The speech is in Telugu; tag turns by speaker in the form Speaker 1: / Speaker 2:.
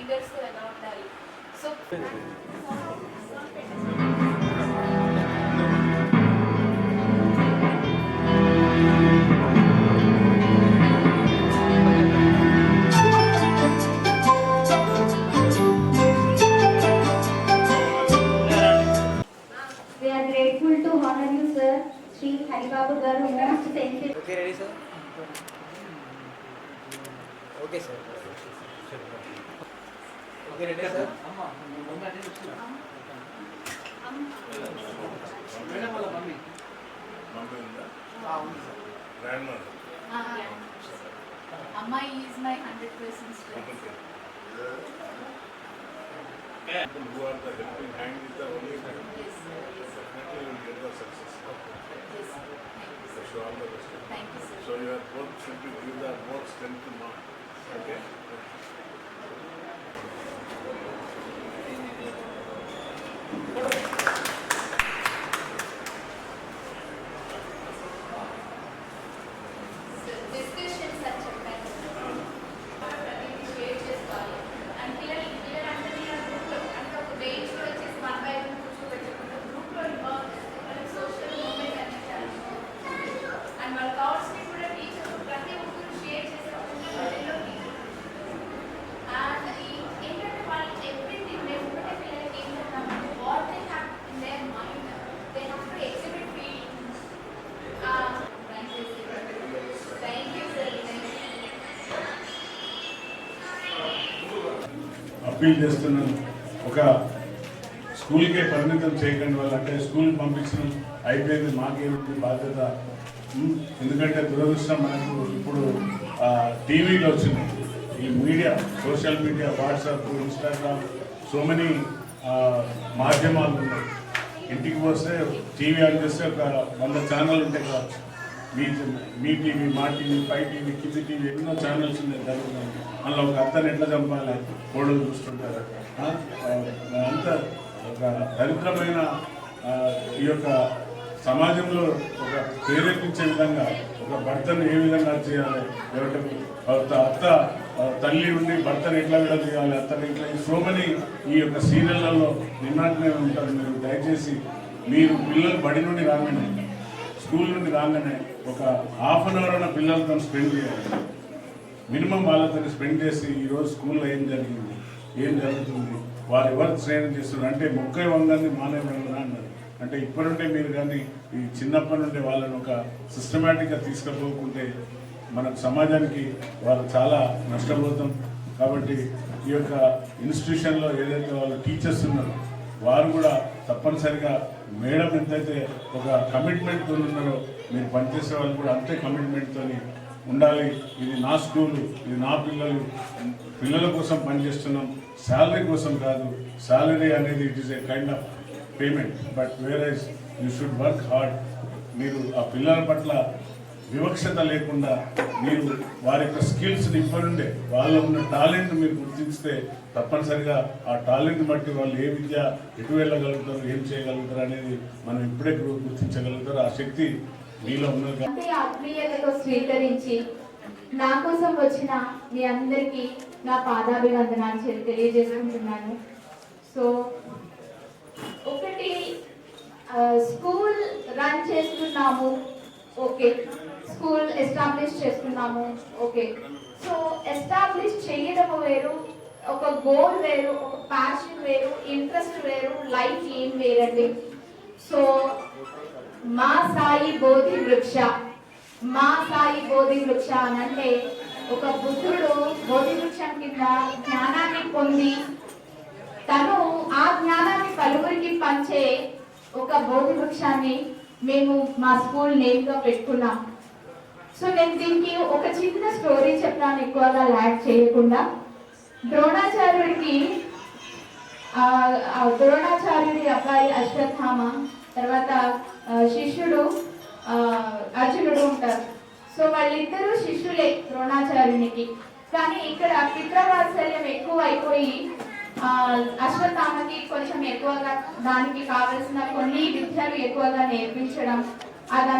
Speaker 1: లీడర్స్ ఎలా ఉండాలి so
Speaker 2: We are grateful to honor you, sir. Sri Haribabu Garu, most sensitive.
Speaker 3: Okay ready sir Okay sir okay ready sir
Speaker 1: అమ్మాయి is my hundred percent
Speaker 4: who are the helping hand is the only thing. Definitely you will get the success. Wish you all the best.
Speaker 1: Thank you sir
Speaker 4: So you are both should be give the more appeal చేస్తున్నాను ఒక స్కూల్కే పరిమితం చేయకండి వాళ్ళు. అంటే స్కూల్ పంపించడం అయిపోయింది. మాకేమిటి బాధ్యత? ఎందుకంటే దురదృష్టం మనకు ఇప్పుడు టీవీలో వచ్చింది. ఈ media social media WhatsApp Instagram so many మాధ్యమాలు ఉన్నాయి. ఇంటికి వస్తే టీవీ ఆన్ చేస్తే ఒక వంద ఛానల్ ఉంటాయి కావచ్చు. మీ మీ టీవీ మా టీవీ పై టీవీ కింది టీవీ ఎన్నో ఛానల్స్ ఉన్నాయి జరుగుతున్నాయి అందులో ఒక అత్తని ఎట్లా చంపాలి? ఫోటోలు చూస్తుంటారు. అంత ఒక దరిద్రమైన ఈ యొక్క సమాజంలో ఒక ప్రేరేపించే విధంగా ఒక భర్తను ఏ విధంగా చేయాలి? ఎవరికి? అత్త తల్లి ఉండి భర్తను ఎట్లా విడ చేయాలి? అత్తని ఇట్లా సో మెనీ ఈ యొక్క సీరియళ్ళలో నిన్నటినే ఉంటారు. మీరు దయచేసి మీరు పిల్లలు బడి నుండి రామినండి స్కూల్ నుండి రాగానే ఒక హాఫ్ అన్ అవర్ అన్న పిల్లలతో స్పెండ్ చేయాలి. మినిమం వాళ్ళతో స్పెండ్ చేసి ఈరోజు స్కూల్లో ఏం జరిగింది? ఏం జరుగుతుంది? వారు ఎవరు ట్రైనింగ్ చేస్తున్నారు? అంటే మొక్క వంగాన్ని మానే వంగనా అన్నారు. అంటే ఇప్పటి మీరు కానీ ఈ చిన్నప్పటి నుండి వాళ్ళని ఒక సిస్టమేటిక్గా తీసుకుపోకుంటే మనకు సమాజానికి వాళ్ళు చాలా నష్టపోతాం. కాబట్టి ఈ యొక్క ఇన్స్టిట్యూషన్లో ఏదైతే వాళ్ళు టీచర్స్ ఉన్నారో వారు కూడా తప్పనిసరిగా మేడం ఎంతైతే ఒక కమిట్మెంట్తో ఉన్నారో మీరు పనిచేసే వాళ్ళు కూడా అంతే కమిట్మెంట్తో ఉండాలి. ఇది నా స్కూలు ఇది నా పిల్లలు. పిల్లల కోసం పనిచేస్తున్నాం. శాలరీ కోసం కాదు. శాలరీ అనేది it is a kind of payment but whereas you should work hard మీరు ఆ పిల్లల పట్ల వివక్షత లేకుండా మీరు వారి యొక్క స్కిల్స్ ఇవ్వనుండే వాళ్ళ ఉన్న టాలెంట్ మీరు గుర్తిస్తే తప్పనిసరిగా ఆ టాలెంట్ బట్టి వాళ్ళు ఏ విద్య ఎటు వెళ్ళగలుగుతారు ఏం చేయగలుగుతారు అనేది మనం ఇప్పుడే గు- గుర్తించగలుగుతారు. ఆ శక్తి మీలో ఉన్నది
Speaker 2: ఆత్మీయతతో స్వీకరించి నా కోసం వచ్చిన మీ అందరికీ నా పాదాభివందనాన్ని తెలియజేసుకుంటున్నాను. సో ఒకటి స్కూల్ రన్ చేస్తున్నాము. ఓకే. స్కూల్ ఎస్టాబ్లిష్ చేస్తున్నాము ఓకే. సో ఎస్టాబ్లిష్ చేయడం వేరు ఒక గోల్ వేరు ఒక ప్యాషన్ వేరు ఇంట్రెస్ట్ వేరు లైఫ్ ఏం వేరండి సో మా సాయి బోధి వృక్ష మా సాయి బోధి వృక్ష అని అంటే ఒక బుద్ధుడు బోధి వృక్షం కింద జ్ఞానాన్ని పొంది తను ఆ జ్ఞానాన్ని పలువురికి పంచే ఒక బోధి వృక్షాన్ని మేము మా స్కూల్ నేమ్గా పెట్టుకున్నాం. సో నేను దీనికి ఒక చిన్న స్టోరీ చెప్తాను ఎక్కువగా ల్యాక్ చేయకుండా ద్రోణాచార్యుడికి ద్రోణాచార్యుడి అబ్బాయి అశ్వత్థామ తర్వాత శిష్యుడు అర్జునుడు ఉంటారు. సో వాళ్ళిద్దరూ శిష్యులే ద్రోణాచార్యునికి. కానీ ఇక్కడ పిత్రవాత్సల్యం ఎక్కువ అయిపోయి అశ్వత్థామకి కొంచెం ఎక్కువగా దానికి కావలసిన కొన్ని విద్యలు ఎక్కువగా నేర్పించడం అలా